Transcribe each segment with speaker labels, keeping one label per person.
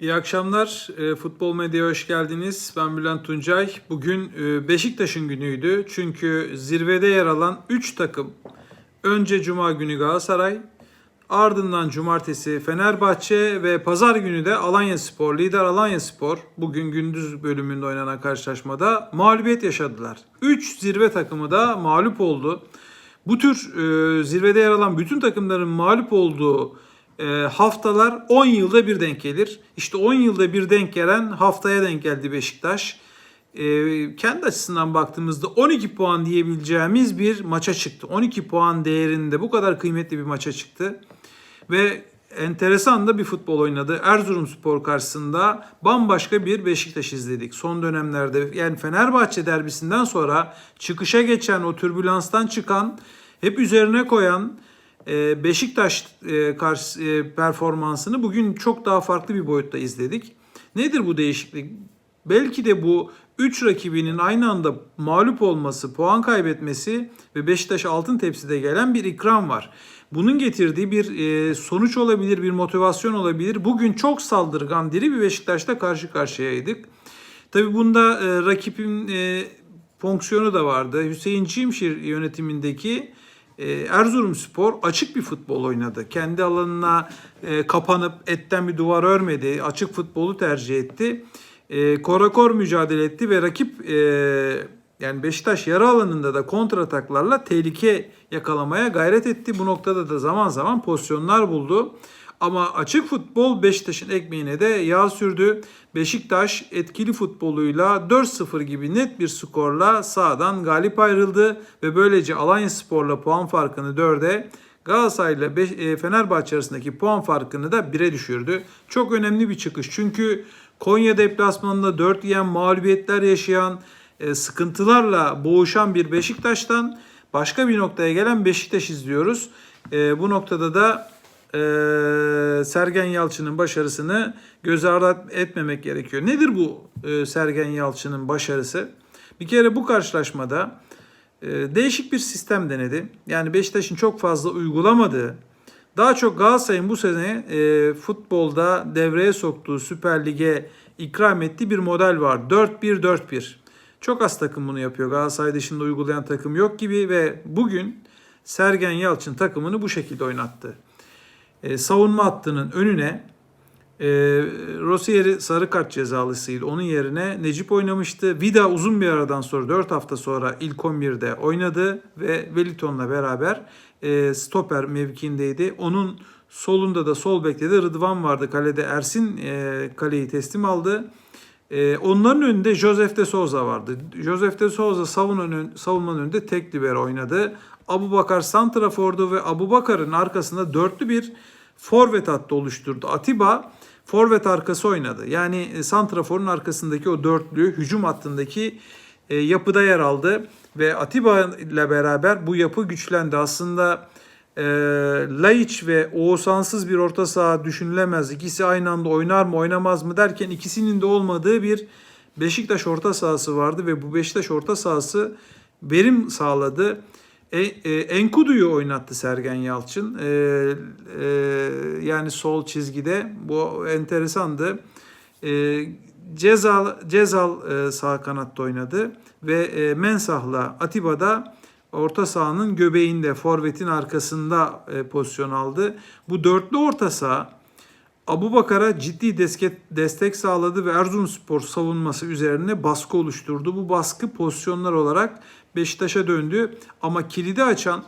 Speaker 1: İyi akşamlar. E, Futbol Medya'ya hoş geldiniz. Ben Bülent Tuncay. Bugün e, Beşiktaş'ın günüydü. Çünkü zirvede yer alan 3 takım önce Cuma günü Galatasaray, ardından Cumartesi Fenerbahçe ve Pazar günü de Alanya Spor, lider Alanya Spor bugün gündüz bölümünde oynanan karşılaşmada mağlubiyet yaşadılar. 3 zirve takımı da mağlup oldu. Bu tür e, zirvede yer alan bütün takımların mağlup olduğu e, haftalar 10 yılda bir denk gelir. İşte 10 yılda bir denk gelen haftaya denk geldi Beşiktaş. E, kendi açısından baktığımızda 12 puan diyebileceğimiz bir maça çıktı. 12 puan değerinde bu kadar kıymetli bir maça çıktı. Ve enteresan da bir futbol oynadı. Erzurumspor karşısında bambaşka bir Beşiktaş izledik. Son dönemlerde yani Fenerbahçe derbisinden sonra çıkışa geçen o türbülanstan çıkan hep üzerine koyan Beşiktaş e, karşı e, performansını bugün çok daha farklı bir boyutta izledik. Nedir bu değişiklik? Belki de bu 3 rakibinin aynı anda mağlup olması, puan kaybetmesi ve Beşiktaş altın tepside gelen bir ikram var. Bunun getirdiği bir e, sonuç olabilir, bir motivasyon olabilir. Bugün çok saldırgan, diri bir Beşiktaş'ta karşı karşıyaydık. Tabii bunda rakibin fonksiyonu da vardı. Hüseyin Çimşir yönetimindeki Erzurumspor açık bir futbol oynadı. Kendi alanına e, kapanıp etten bir duvar örmedi. Açık futbolu tercih etti. E, korakor mücadele etti ve rakip e, yani Beşiktaş yarı alanında da kontrataklarla tehlike yakalamaya gayret etti. Bu noktada da zaman zaman pozisyonlar buldu. Ama açık futbol Beşiktaş'ın ekmeğine de yağ sürdü. Beşiktaş etkili futboluyla 4-0 gibi net bir skorla sahadan galip ayrıldı ve böylece Alanya Spor'la puan farkını 4'e Galatasaray ile e, Fenerbahçe arasındaki puan farkını da 1'e düşürdü. Çok önemli bir çıkış çünkü Konya deplasmanında 4 yiyen mağlubiyetler yaşayan e, sıkıntılarla boğuşan bir Beşiktaş'tan başka bir noktaya gelen Beşiktaş izliyoruz. E, bu noktada da e, Sergen Yalçın'ın başarısını göz ardı etmemek gerekiyor. Nedir bu e, Sergen Yalçın'ın başarısı? Bir kere bu karşılaşmada e, değişik bir sistem denedi. Yani Beşiktaş'ın çok fazla uygulamadığı, daha çok Galatasaray'ın bu sene e, futbolda devreye soktuğu Süper Lig'e ikram ettiği bir model var. 4-1-4-1. Çok az takım bunu yapıyor. Galatasaray dışında uygulayan takım yok gibi ve bugün Sergen Yalçın takımını bu şekilde oynattı. E, savunma hattının önüne e, Rossier'i sarı kart cezalısıydı. Onun yerine Necip oynamıştı. Vida uzun bir aradan sonra 4 hafta sonra ilk 11'de oynadı ve Wellington'la beraber e, stoper mevkiindeydi. Onun solunda da sol bekte de Rıdvan vardı. Kalede Ersin e, kaleyi teslim aldı. E, onların önünde Josef de Souza vardı. Josef de Souza savunmanın, savunmanın önünde tek libero oynadı. Abu Bakar Santrafor'du ve Abu Bakar'ın arkasında dörtlü bir forvet hattı oluşturdu. Atiba forvet arkası oynadı. Yani e, Santrafor'un arkasındaki o dörtlü hücum hattındaki e, yapıda yer aldı. Ve Atiba ile beraber bu yapı güçlendi. Aslında e, Laiç ve Oğuzhan'sız bir orta saha düşünülemez. İkisi aynı anda oynar mı oynamaz mı derken ikisinin de olmadığı bir Beşiktaş orta sahası vardı ve bu Beşiktaş orta sahası verim sağladı. E, e, Enkudu'yu oynattı Sergen Yalçın. E, e, yani sol çizgide bu enteresandı. E, Cezal Cezal e, sağ kanatta oynadı ve e, Mensah'la Atiba da orta sahanın göbeğinde, forvetin arkasında e, pozisyon aldı. Bu dörtlü orta saha Abu Bakar'a ciddi destek, destek sağladı ve Erzurumspor savunması üzerine baskı oluşturdu. Bu baskı pozisyonlar olarak Beşiktaş'a döndü ama kilidi açan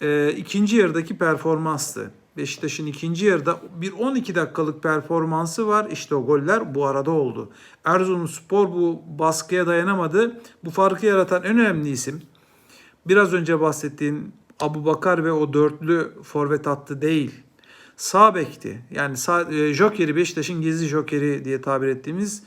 Speaker 1: e, ikinci yarıdaki performanstı. Beşiktaş'ın ikinci yarıda bir 12 dakikalık performansı var. İşte o goller bu arada oldu. Erzurumspor bu baskıya dayanamadı. Bu farkı yaratan en önemli isim biraz önce bahsettiğim Abu Bakar ve o dörtlü forvet hattı değil. Sağ bekti. Yani sağ, e, jokeri Beşiktaş'ın gizli jokeri diye tabir ettiğimiz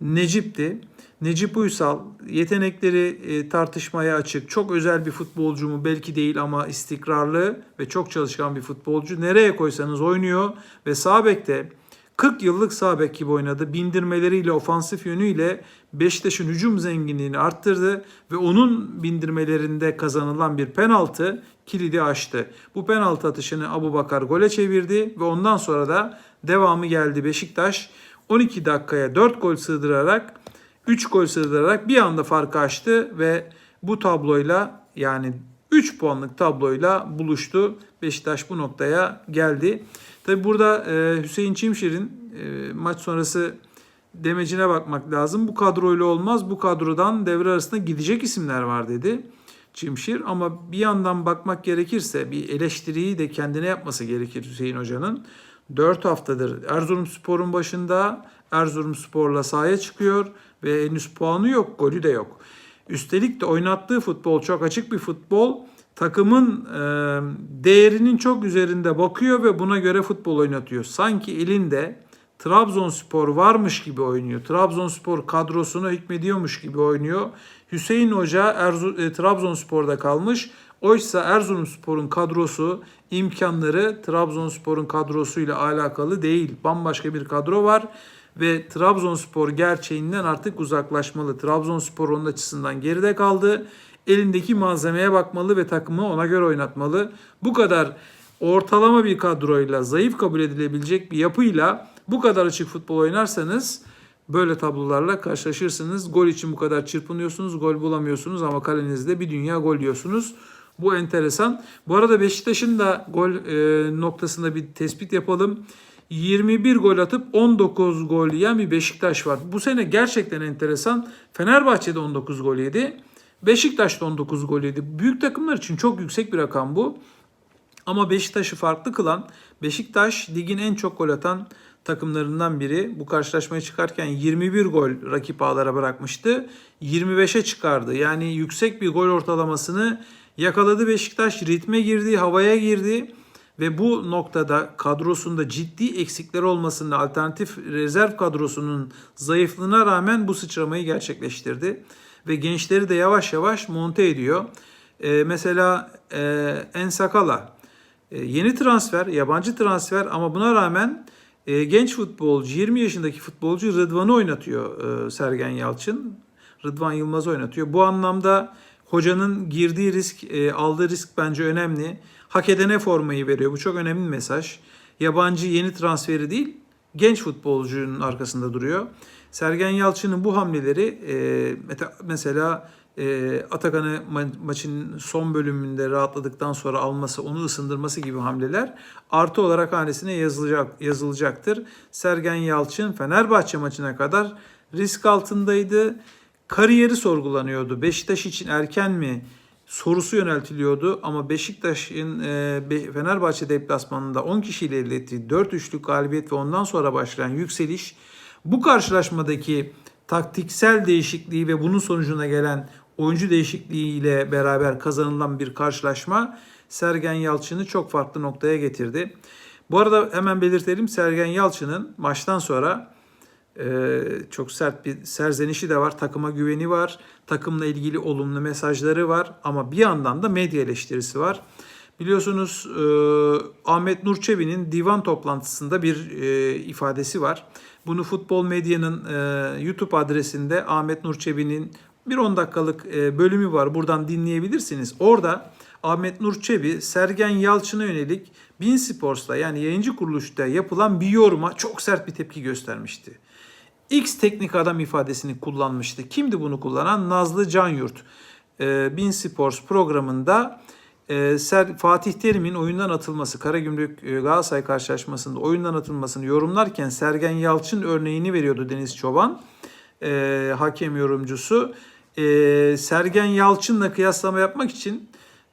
Speaker 1: Necip'ti. Necip Uysal yetenekleri e, tartışmaya açık. Çok özel bir futbolcu mu belki değil ama istikrarlı ve çok çalışkan bir futbolcu. Nereye koysanız oynuyor ve sağ bekte 40 yıllık sağ bek gibi oynadı. Bindirmeleriyle, ofansif yönüyle Beşiktaş'ın hücum zenginliğini arttırdı ve onun bindirmelerinde kazanılan bir penaltı kilidi açtı. Bu penaltı atışını Abu Bakar gole çevirdi ve ondan sonra da devamı geldi. Beşiktaş 12 dakikaya 4 gol sığdırarak 3 gol sığdırarak bir anda farkı açtı ve bu tabloyla yani 3 puanlık tabloyla buluştu. Beşiktaş bu noktaya geldi. Tabi burada e, Hüseyin Çimşir'in e, maç sonrası demecine bakmak lazım. Bu kadroyla olmaz. Bu kadrodan devre arasında gidecek isimler var dedi Çimşir. Ama bir yandan bakmak gerekirse bir eleştiriyi de kendine yapması gerekir Hüseyin Hoca'nın. 4 haftadır Erzurumspor'un başında Erzurumspor'la sahaya çıkıyor ve henüz puanı yok, golü de yok. Üstelik de oynattığı futbol çok açık bir futbol. Takımın e, değerinin çok üzerinde bakıyor ve buna göre futbol oynatıyor. Sanki elinde Trabzonspor varmış gibi oynuyor. Trabzonspor kadrosuna hükmediyormuş gibi oynuyor. Hüseyin Hoca Erzu, e, Trabzonspor'da kalmış. Oysa Erzurumspor'un kadrosu, imkanları Trabzonspor'un kadrosuyla alakalı değil. Bambaşka bir kadro var ve Trabzonspor gerçeğinden artık uzaklaşmalı. Trabzonspor onun açısından geride kaldı. Elindeki malzemeye bakmalı ve takımı ona göre oynatmalı. Bu kadar ortalama bir kadroyla, zayıf kabul edilebilecek bir yapıyla bu kadar açık futbol oynarsanız böyle tablolarla karşılaşırsınız. Gol için bu kadar çırpınıyorsunuz, gol bulamıyorsunuz ama kalenizde bir dünya gol yiyorsunuz. Bu enteresan. Bu arada Beşiktaş'ın da gol e, noktasında bir tespit yapalım. 21 gol atıp 19 gol yiyen bir Beşiktaş var. Bu sene gerçekten enteresan. Fenerbahçe'de 19 gol yedi. Beşiktaş'ta 19 gol yedi. Büyük takımlar için çok yüksek bir rakam bu. Ama Beşiktaş'ı farklı kılan Beşiktaş ligin en çok gol atan takımlarından biri. Bu karşılaşmaya çıkarken 21 gol rakip ağlara bırakmıştı. 25'e çıkardı. Yani yüksek bir gol ortalamasını yakaladı Beşiktaş. Ritme girdi, havaya girdi ve bu noktada kadrosunda ciddi eksikler olmasında alternatif rezerv kadrosunun zayıflığına rağmen bu sıçramayı gerçekleştirdi. Ve gençleri de yavaş yavaş monte ediyor. Ee, mesela e, Ensakala e, yeni transfer, yabancı transfer ama buna rağmen e, genç futbolcu, 20 yaşındaki futbolcu Rıdvan'ı oynatıyor e, Sergen Yalçın. Rıdvan Yılmaz oynatıyor. Bu anlamda hocanın girdiği risk, e, aldığı risk bence önemli. Hak edene formayı veriyor. Bu çok önemli bir mesaj. Yabancı yeni transferi değil, genç futbolcunun arkasında duruyor. Sergen Yalçın'ın bu hamleleri e, mesela e, Atakan'ı ma- maçın son bölümünde rahatladıktan sonra alması, onu ısındırması gibi hamleler artı olarak hanesine yazılacak yazılacaktır. Sergen Yalçın Fenerbahçe maçına kadar risk altındaydı. Kariyeri sorgulanıyordu. Beşiktaş için erken mi sorusu yöneltiliyordu ama Beşiktaş'ın e, Fenerbahçe deplasmanında 10 kişiyle elde ettiği 4-3'lük galibiyet ve ondan sonra başlayan yükseliş bu karşılaşmadaki taktiksel değişikliği ve bunun sonucuna gelen oyuncu değişikliğiyle beraber kazanılan bir karşılaşma Sergen Yalçın'ı çok farklı noktaya getirdi. Bu arada hemen belirtelim Sergen Yalçın'ın maçtan sonra e, çok sert bir serzenişi de var. Takıma güveni var. Takımla ilgili olumlu mesajları var. Ama bir yandan da medya eleştirisi var. Biliyorsunuz e, Ahmet Nur Çebi'nin divan toplantısında bir e, ifadesi var. Bunu Futbol Medya'nın e, YouTube adresinde Ahmet Nur Çebi'nin bir 10 dakikalık e, bölümü var. Buradan dinleyebilirsiniz. Orada Ahmet Nur Çebi, Sergen Yalçın'a yönelik Bin Sports'ta yani yayıncı kuruluşta yapılan bir yoruma çok sert bir tepki göstermişti. X teknik adam ifadesini kullanmıştı. Kimdi bunu kullanan? Nazlı Canyurt. E, Bin Sports programında e, Ser, Fatih Terim'in oyundan atılması, Karagümrük e, Galatasaray karşılaşmasında oyundan atılmasını yorumlarken Sergen Yalçın örneğini veriyordu Deniz Çoban, e, hakem yorumcusu. E, Sergen Yalçın'la kıyaslama yapmak için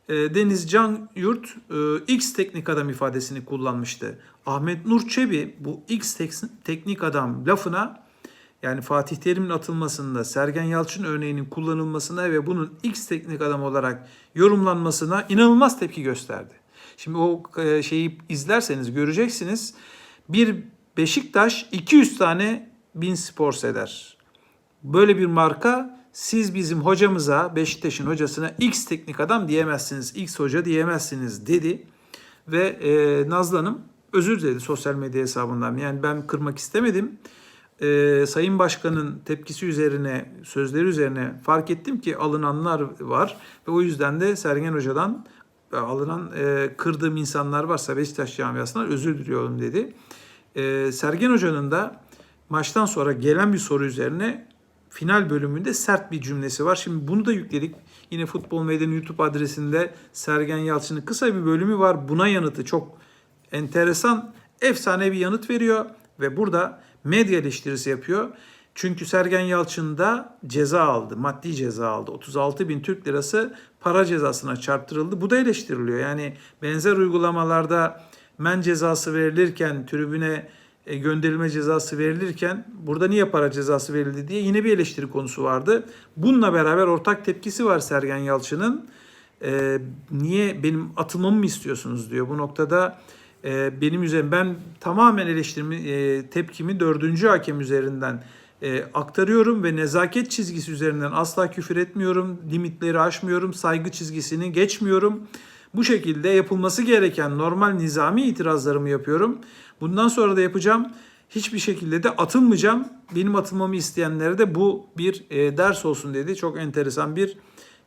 Speaker 1: Deniz Can Yurt e, X teknik adam ifadesini kullanmıştı. Ahmet Nur Çebi bu X tek- teknik adam lafına yani Fatih Terim'in atılmasında, Sergen Yalçın örneğinin kullanılmasına ve bunun X teknik adam olarak yorumlanmasına inanılmaz tepki gösterdi. Şimdi o e, şeyi izlerseniz göreceksiniz. Bir Beşiktaş 200 tane bin spor eder. Böyle bir marka siz bizim hocamıza, Beşiktaş'ın hocasına X teknik adam diyemezsiniz, X hoca diyemezsiniz dedi. Ve e, Nazlı Hanım özür diledi sosyal medya hesabından. Yani ben kırmak istemedim. E, Sayın Başkan'ın tepkisi üzerine, sözleri üzerine fark ettim ki alınanlar var. Ve o yüzden de Sergen Hoca'dan e, alınan e, kırdığım insanlar varsa Beşiktaş camiasından özür diliyorum dedi. E, Sergen Hoca'nın da maçtan sonra gelen bir soru üzerine final bölümünde sert bir cümlesi var. Şimdi bunu da yükledik. Yine Futbol Meydanı YouTube adresinde Sergen Yalçın'ın kısa bir bölümü var. Buna yanıtı çok enteresan, efsane bir yanıt veriyor ve burada medya eleştirisi yapıyor. Çünkü Sergen Yalçın da ceza aldı, maddi ceza aldı. 36 bin Türk lirası para cezasına çarptırıldı. Bu da eleştiriliyor. Yani benzer uygulamalarda men cezası verilirken, tribüne gönderilme cezası verilirken burada niye para cezası verildi diye yine bir eleştiri konusu vardı. Bununla beraber ortak tepkisi var Sergen Yalçın'ın. E, niye benim atılmamı mı istiyorsunuz diyor. Bu noktada e, benim üzerim ben tamamen eleştirimi e, tepkimi dördüncü hakem üzerinden e, aktarıyorum ve nezaket çizgisi üzerinden asla küfür etmiyorum, limitleri aşmıyorum, saygı çizgisini geçmiyorum. Bu şekilde yapılması gereken normal nizami itirazlarımı yapıyorum. Bundan sonra da yapacağım. Hiçbir şekilde de atılmayacağım. Benim atılmamı isteyenlere de bu bir e, ders olsun dedi. Çok enteresan bir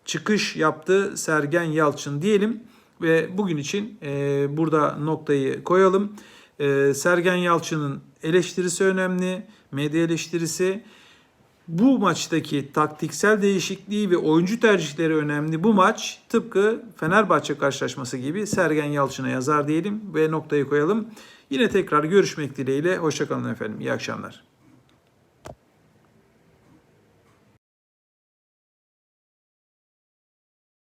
Speaker 1: çıkış yaptı Sergen Yalçın diyelim ve bugün için e, burada noktayı koyalım. E, Sergen Yalçın'ın eleştirisi önemli, medya eleştirisi. Bu maçtaki taktiksel değişikliği ve oyuncu tercihleri önemli. Bu maç tıpkı Fenerbahçe karşılaşması gibi Sergen Yalçın'a yazar diyelim ve noktayı koyalım. Yine tekrar görüşmek dileğiyle. Hoşçakalın efendim. İyi akşamlar.